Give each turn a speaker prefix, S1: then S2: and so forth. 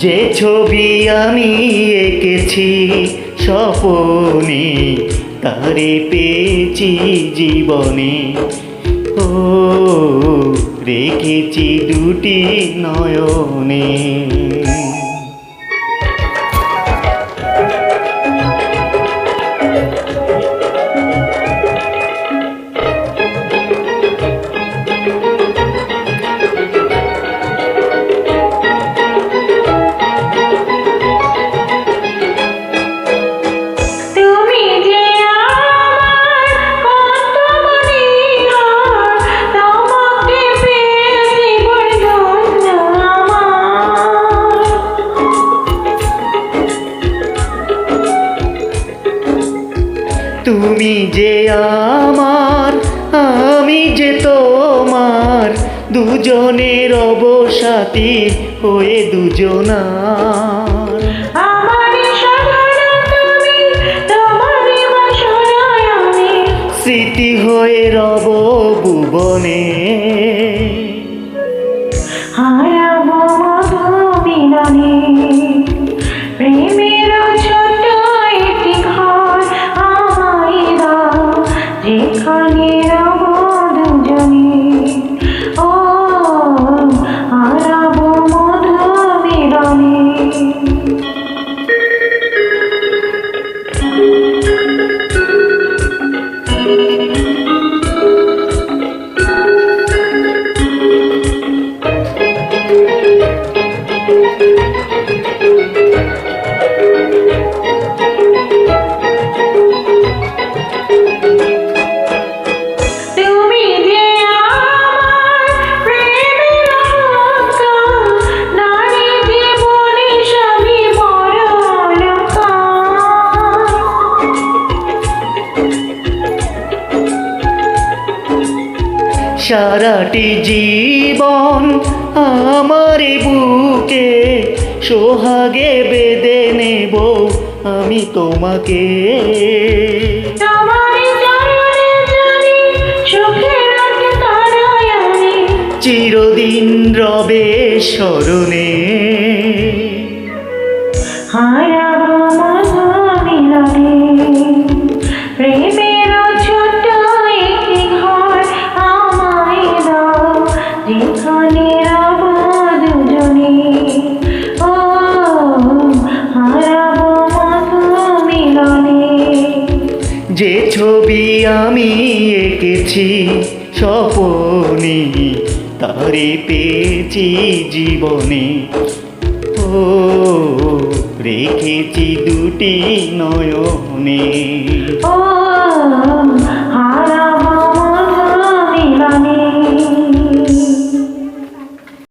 S1: যে ছবি আমি এঁকেছি স্বপনে তারে পেয়েছি জীবনে। ও রেখেছি দুটি নয়নে।
S2: তুমি যে আমার
S1: আমি যে তোমার দুজনের অবসাতি হয়ে দুজনার। স্মৃতি হয়ে রব ভুবনে সারাটি জীবন আমার বুকে সোহাগে বেঁধে নেব আমি তোমাকে। চিরদিন রবে স্মরণে ছবি আমি এঁকেছি স্বপনে তারে পেয়েছি জীবনে। ও রেখেছি দুটি নয়নে।
S2: ও